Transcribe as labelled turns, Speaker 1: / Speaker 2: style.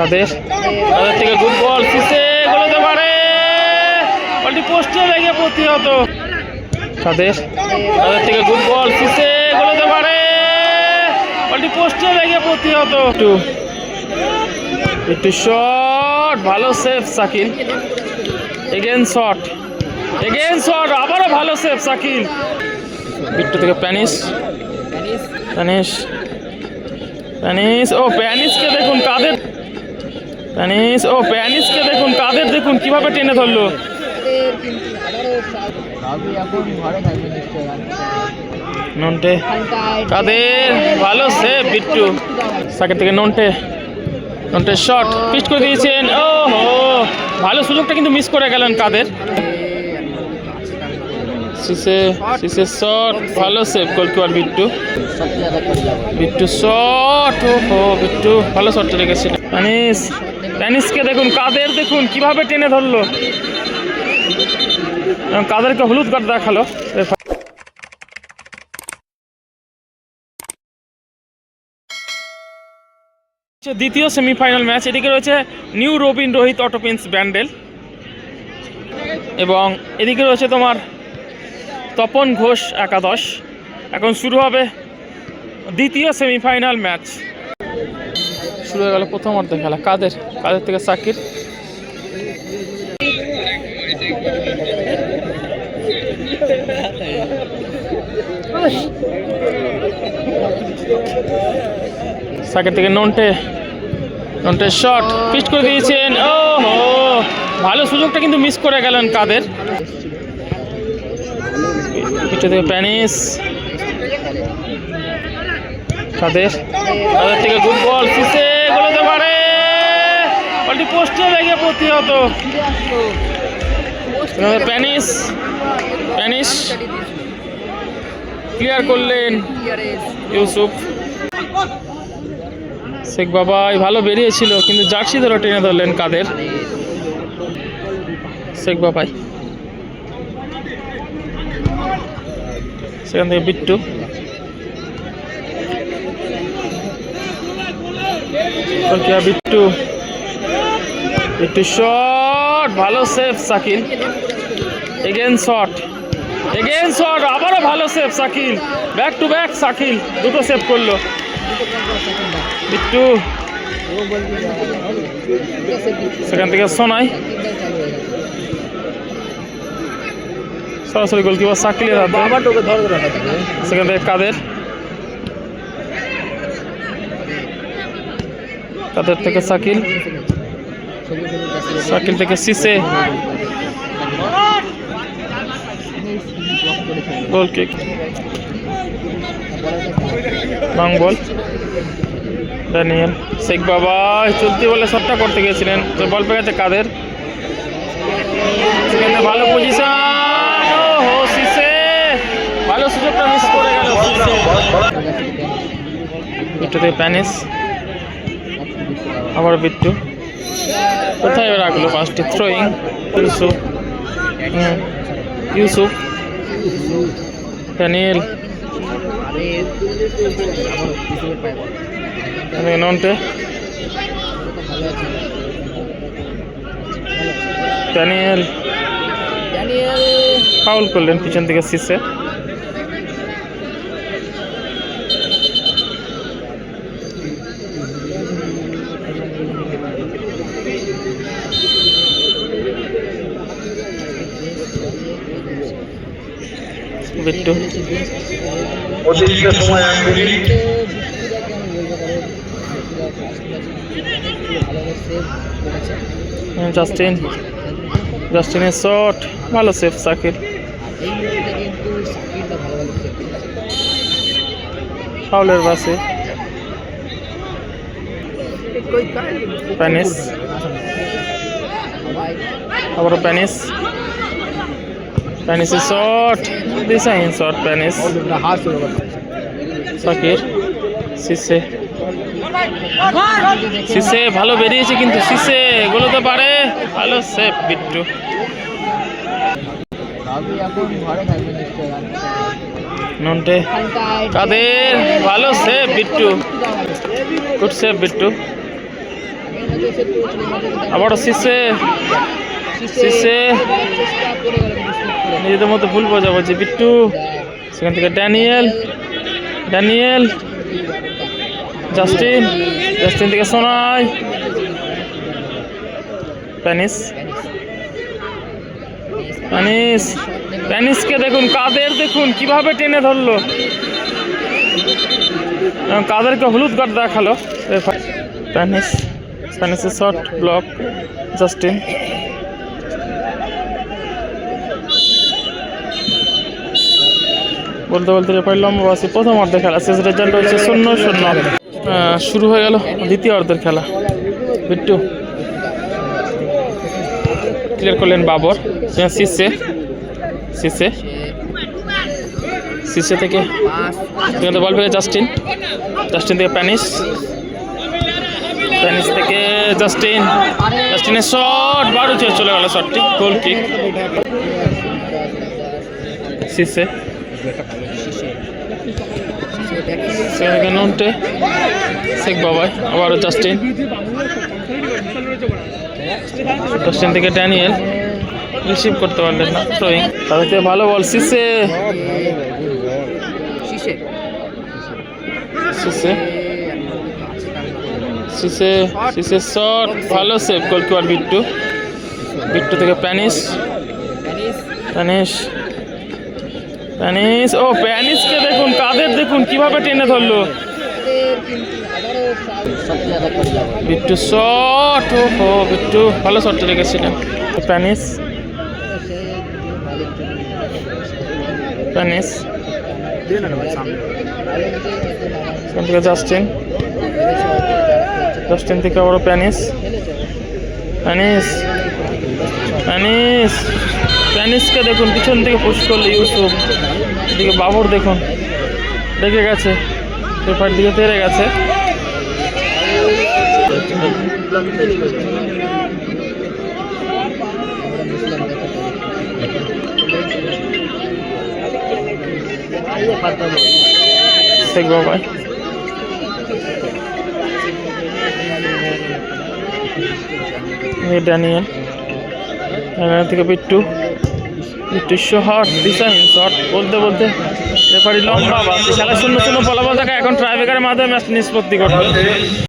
Speaker 1: তাদের তাদের থেকে গুড বল সিসে গোলতে পারে। বলটি পোস্টে লেগে প্রতিহত। তাদের তাদের থেকে গুড বল সিসে গোলতে পারে। বলটি পোস্টে লেগে প্রতিহত। একটু একটু শট ভালো save Sakil. Again shot again shot আবারও ভালো সেভ সাকিল। বিট্টু থেকে প্যানিস প্যানিস। প্যানিস, ও প্যানিসকে দেখুন, কাদের প্যানিস, ও প্যানিসকে দেখুন, কাদের দেখুন, কীভাবে টেনে ধরলো? নন্টে, কাদের? ভালো সেভ বিট্টু। সাকের থেকে নন্টে। নন্টে শট পিচ করে দিয়েছেন। ও হো ভালো সুযোগটা কিন্তু মিস করে গেলেন কাদের। সিসে সিসে শট ভালো save goalkeeper Bittu. Bittu shot ও হো বিট্টু, ভালো শটটা রেখেছিল প্যানিস প্যানিসকে দেখুন, কাদের দেখুন, কীভাবে টেনে ধরলো। কাদেরকে হলুদ কার্ড দেখাল। দ্বিতীয় সেমিফাইনাল ম্যাচ, এদিকে রয়েছে নিউ রবিন রোহিত অটোপিন্স ব্যান্ডেল। এবং এদিকে রয়েছে তোমার তপন ঘোষ একাদশ। এখন শুরু হবে দ্বিতীয় সেমিফাইনাল ম্যাচ। শুরু হয়ে গেল প্রথম অর্ধে খেলা। কাদের? কাদের থেকে সাকির? সাকির থেকে নন্টে। নন্টে শট পিচ করে দিয়েছেন। ও ভালো সুযোগটা কিন্তু মিস করে গেলেন কাদের? পিঠে থেকে প্যানিস। তাদের তাদের থেকে গুড বল সিসে গোলতে পারে। বলটি পোস্টে লেগে প্রতিহত। প্যানিস প্যানিস। ক্লিয়ার করলেন ইউসুফ। শেখ বাবাই ভালো বেরিয়েছিল, কিন্তু জার্সি ধরে টেনে ধরলেন কাদের? শেখ বাবাই। সেখান থেকে বিট্টু। ওকে বিট্টু বিট্টু শট ভালো save Sakil again shot again shot আবারও ভালো save Sakil back to back Sakil দুটো সেভ করল। বিট্টু সেখান থেকে সোনাই। সরাসরি গোলকিপার সাকিলের হাতে। সেখান থেকে কাদের? কাদের থেকে সাকিল সাকিল থেকে Cisse. Goal kick. Long ball. Daniel Sheikh Baba চলতি বলে শটটা করতে গিয়েছিলেন। তো বল পেয়ে গেছে কাদের? সেখানে ভালো পজিশন ও সিসে। ভালো সুযোগটা মিস করে গেল থেকে প্যানিস। আবার বিট্টু। কোথায় রাখল পাঁচটি throwing Yusuf. Yusuf. Daniel Nonte Daniel foul করলেন পিছন থেকে সিসে বিট্টু।
Speaker 2: অতিরিক্ত সময় এক মিনিট
Speaker 1: জাস্টিন জাস্টিনের শট ভালো সেফ
Speaker 3: সেভ
Speaker 1: ফাউলের বাসে। প্যানিস
Speaker 3: সবাই
Speaker 1: আবারও প্যানিস প্যানিসের শট দিশাহীন শট প্যানিস
Speaker 3: হাত শুরু করছে
Speaker 1: সাকির সিসে সিসে ভালো বেরিয়েছে কিন্তু সিসে এগুলো তো পারে। ভালো সেফ বিট্টু। নন্টে, কাদের? ভালো save Bittu. Good save Bittu. আবারও সিসে
Speaker 3: গেল।
Speaker 1: নিজেদের মধ্যে ভুল বোঝাবুঝি বিট্টু, সেখান থেকে ড্যানিয়েল ড্যানিয়েল, জাস্টিন জাস্টিন থেকে সোনাই, প্যানিস। প্যানিস। প্যানিসকে দেখুন, কাদের দেখুন, কীভাবে টেনে ধরলো। কাদেরকে হলুদ কার্ড দেখাল। প্যানিস। প্যানিসের শর্ট ব্লক, জাস্টিন। বলতে বলতে রেফারি লম্বাবাসী প্রথম অর্ধের খেলা। শেষ রেজাল্ট হচ্ছে শূন্য শূন্য শুরু হয়ে গেল দ্বিতীয় অর্ধের খেলা। বিট্টু ক্লিয়ার করলেন বাবর। সিসে সিসে সিসে থেকে বল পেয়ে জাস্টিন জাস্টিন থেকে প্যানিস প্যানিস থেকে জাস্টিন জাস্টিনের শট বারো চলে গেল শটটি গোল কিক সিসে সেখান শেখ বাবাই আবারও জাস্টিন জাস্টিন থেকে ড্যানিয়েল রিসিভ করতে পারলেন না। থ্রোয়িং তাদের থেকে ভালো বল সিসে
Speaker 3: শিশে
Speaker 1: সিসে সিসে সিসে শট ভালো সেভ গোলকিপার বিট্টু বিট্টু থেকে প্যানিস
Speaker 3: প্যানিস
Speaker 1: প্যানিস, ও প্যানিসকে দেখুন, কাদের দেখুন, কীভাবে টেনে ধরলো? বিট্টু শট ও বিট্টু, ভালো শটটা রেখেছিলেন প্যানিস প্যানিস। সেখান থেকে জাস্টিন। জাস্টিন থেকে আবারও প্যানিস। প্যানিস। প্যানিস, প্যানিসকে দেখুন, পিছন থেকে পুশ করল ইউসুফ। এদিকে বাবর দেখুন দেখে গেছে। পেপার দিকে তেরে গেছে। শেখ বাবাই ড্যানিয়েল। ড্যানিয়েল থেকে বিট্টু বিট্টু শট ডিসাইন শট বলতে বলতে রেফারি লম্বা খেলা শূন্য শূন্য ফলাফল দেখা এখন ট্রাইবেকারের মাধ্যমে ম্যাচ নিষ্পত্তি করবে।